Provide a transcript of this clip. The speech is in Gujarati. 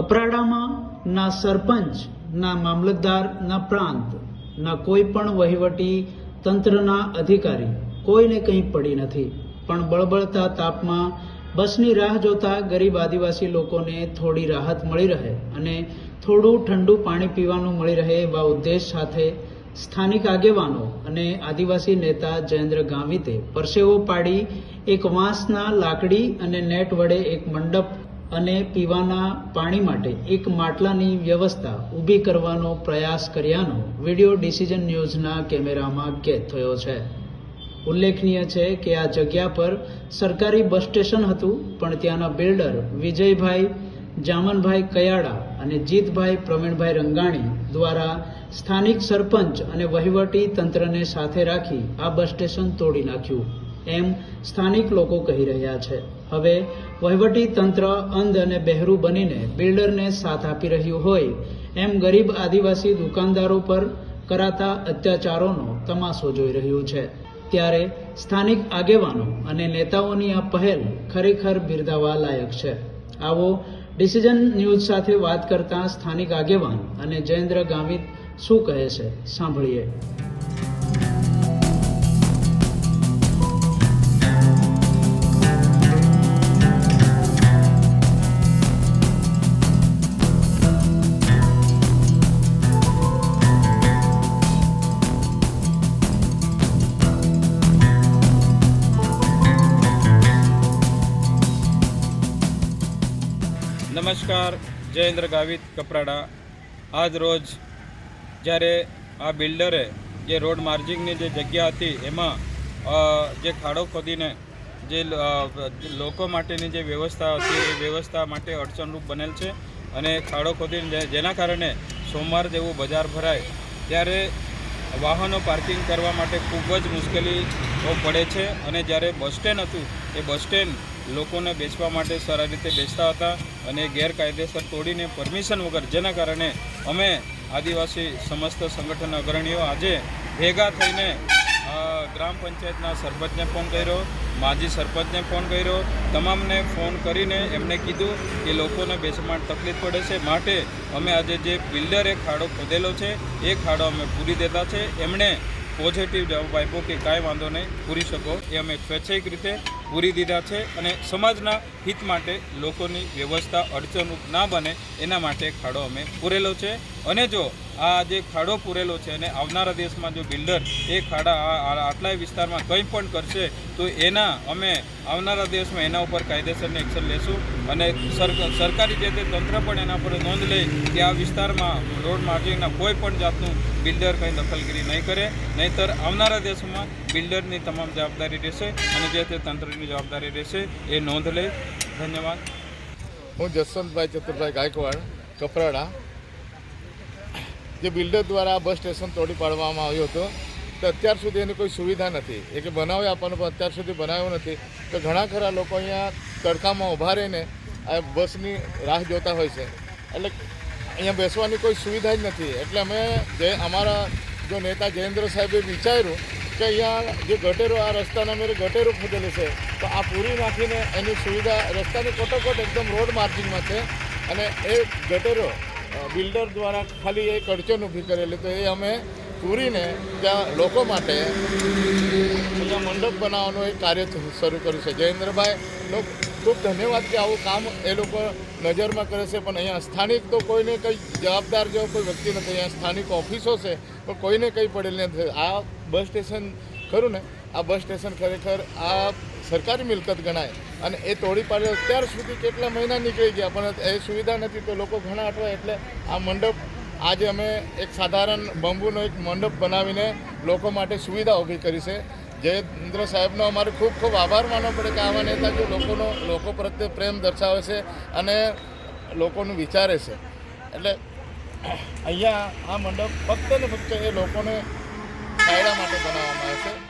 કપરાડામાં ના સરપંચ, ના મામલતદાર, ના પ્રાંત, ના કોઈ પણ વહીવટી તંત્રના અધિકારી કોઈને કંઈ પડી નથી. પણ બળબળતા તાપમાં બસની રાહ જોતા ગરીબ આદિવાસી લોકોને થોડી રાહત મળી રહે અને થોડું ઠંડુ પાણી પીવાનું મળી રહે એવા ઉદ્દેશ સાથે સ્થાનિક આગેવાનો અને આદિવાસી નેતા જયેન્દ્ર ગામિતે પરસેવો પાડી એક વાંસના લાકડી અને નેટ વડે એક મંડપ અને પીવાના પાણી માટે એક માટલાની વ્યવસ્થા ઊભી કરવાનો પ્રયાસ કર્યાનો વીડિયો ડિસિઝન ન્યૂઝના કેમેરામાં કેદ થયો છે. ઉલ્લેખનીય છે કે આ જગ્યા પર સરકારી બસ સ્ટેશન હતું, પણ ત્યાંના બિલ્ડર વિજયભાઈ, જામનભાઈ કયાડા અને જીતભાઈ પ્રવીણભાઈ રંગાણી દ્વારા સ્થાનિક સરપંચ અને વહીવટી તંત્રને સાથે રાખી આ બસ સ્ટેશન તોડી નાખ્યું. એમ સ્થાનિક લોકો કહી રહ્યા છે. હવે વહીવટી તંત્ર અંધ અને બહેરું બનીને બિલ્ડરને સાથ આપી રહ્યું હોય, એમ ગરીબ આદિવાસી દુકાનદારો પર કરાતા અત્યાચારોનો તમાશો જોઈ રહ્યું છે. ત્યારે સ્થાનિક આગેવાનો અને નેતાઓની આ પહેલ ખરેખર બિરદાવા લાયક છે. આવો ડિસિઝન ન્યૂઝ સાથે વાત કરતા સ્થાનિક આગેવાન અને જયેન્દ્ર ગામિત શું કહે છે, સાંભળીએ. નમસ્કાર જયેન્દ્ર ગાવિત કપરાડા. આજ રોજ જ્યારે આ બિલ્ડરે જે રોડ માર્જિંગની જે જગ્યા હતી, એમાં જે ખાડો ખોદીને જે લોકો માટેની જે વ્યવસ્થા હતી, એ વ્યવસ્થા માટે અડચણરૂપ બનેલ છે અને ખાડો ખોદીને જેના કારણે સોમવાર જેવું બજાર ભરાય, ત્યારે વાહનો પાર્કિંગ કરવા માટે ખૂબ જ મુશ્કેલીઓ પડે છે અને જ્યારે બસ સ્ટેન્ડ હતું, એ બસ સ્ટેન્ડ લોકોને બેચવા માટે સારા રીતે બેસતા હતા અને ગેરકાયદેસર તોડીને પરમિશન વગર, જેના કારણે અમે આદિવાસી સમસ્ત સંગઠન અગ્રણીઓ આજે ભેગા થઈને ગ્રામ પંચાયતના સરપંચને ફોન કર્યો, માજી સરપંચને ફોન કર્યો, તમામને ફોન કરીને એમને કીધું કે લોકોને બેસમાં તકલીફ પડે છે. માટે અમે આજે જે બિલ્ડરે ખાડો ખોદેલો છે, એ ખાડો અમે પૂરી દેતા છે. એમણે પોઝિટિવ જવાબ આપ્યો કે કાંઈ વાંધો નહીં, પૂરી શકો. એ અમે સ્વૈચ્છિક રીતે પૂરી દીધા છે અને સમાજના હિત માટે લોકોની વ્યવસ્થા અડચણરૂપ ના બને એના માટે ખાડો અમે પૂરેલો છે. અને જો આ જે ખાડો પૂરેલો છે અને આવનારા દેશમાં જો બિલ્ડર એ ખાડા આટલા વિસ્તારમાં કંઈ પણ કરશે, તો એના અમે આવનારા દેશમાં એના ઉપર કાયદેસરની એક્શન લેશું. અને સર- સરકારી જે તે તંત્ર પણ એના પર નોંધ લે કે આ વિસ્તારમાં રોડ માર્જિંગના કોઈ પણ જાતનું બિલ્ડર કંઈ દખલગીરી નહીં કરે. નહીંતર આવનારા દેશોમાં બિલ્ડરની તમામ જવાબદારી રહેશે અને જે તે તંત્રની જવાબદારી રહેશે એ નોંધ લે. ધન્યવાદ. હું જસવંતભાઈ ચતુરભાઈ ગાયકવાડ, કપરાડા. જે બિલ્ડર દ્વારા આ બસ સ્ટેશન તોડી પાડવામાં આવ્યો હતો, તો અત્યાર સુધી એની કોઈ સુવિધા નથી. એ કે બનાવી આપવાનું, પણ અત્યાર સુધી બનાવ્યું નથી. તો ઘણા ખરા લોકો અહીંયા તડકામાં ઊભા રહીને આ બસની રાહ જોતા હોય છે. એટલે અહીંયા બેસવાની કોઈ સુવિધા જ નથી. એટલે અમે જે અમારા જો નેતા જયેન્દ્ર સાહેબે વિચાર્યું કે અહીંયા જે ગટેરો, આ રસ્તાના મેરે ગટેરો ખોદેલી છે તો આ પૂરી નાખીને એની સુવિધા રસ્તાની કોટોકોટ એકદમ રોડ માર્જિંગમાં છે અને એ ગટેરો બિલ્ડર દ્વારા ખાલી એ કડચણ ઊભી કરેલી. તો એ અમે પૂરીને ત્યાં લોકો માટે અહીંયા મંડપ બનાવવાનું એક કાર્ય શરૂ કર્યું છે. જયેન્દ્રભાઈનો ખૂબ ધન્યવાદ કે આવું કામ એ લોકો નજરમાં કરે છે, પણ અહીંયા સ્થાનિક તો કોઈને કંઈ જવાબદાર જેવો કોઈ વ્યક્તિ નથી. અહીંયા સ્થાનિક ઓફિસો છે, પણ કોઈને કંઈ પડેલ નથી. આ બસ સ્ટેશન ખરું ને? આ બસ સ્ટેશન ખરેખર આ સરકારી મિલકત ગણાય અને એ તોડી પાડે અત્યાર સુધી કેટલા મહિના નીકળી ગયા, પણ એ સુવિધા નથી તો લોકો ઘણા અટવાય એટલે આ મંડપ, આજે અમે એક સાધારણ બંબુનો એક મંડપ બનાવીને લોકો માટે સુવિધા ઊભી કરી છે. જયેન્દ્ર સાહેબનો અમારે ખૂબ ખૂબ આભાર માનવો પડે કે આવા નેતા જે લોકોનો, લોકો પ્રત્યે પ્રેમ દર્શાવે છે અને લોકોનું વિચારે છે. એટલે અહીંયા આ મંડપ ફક્ત ને ફક્ત એ લોકોને ફાયદા માટે બનાવવામાં આવે છે.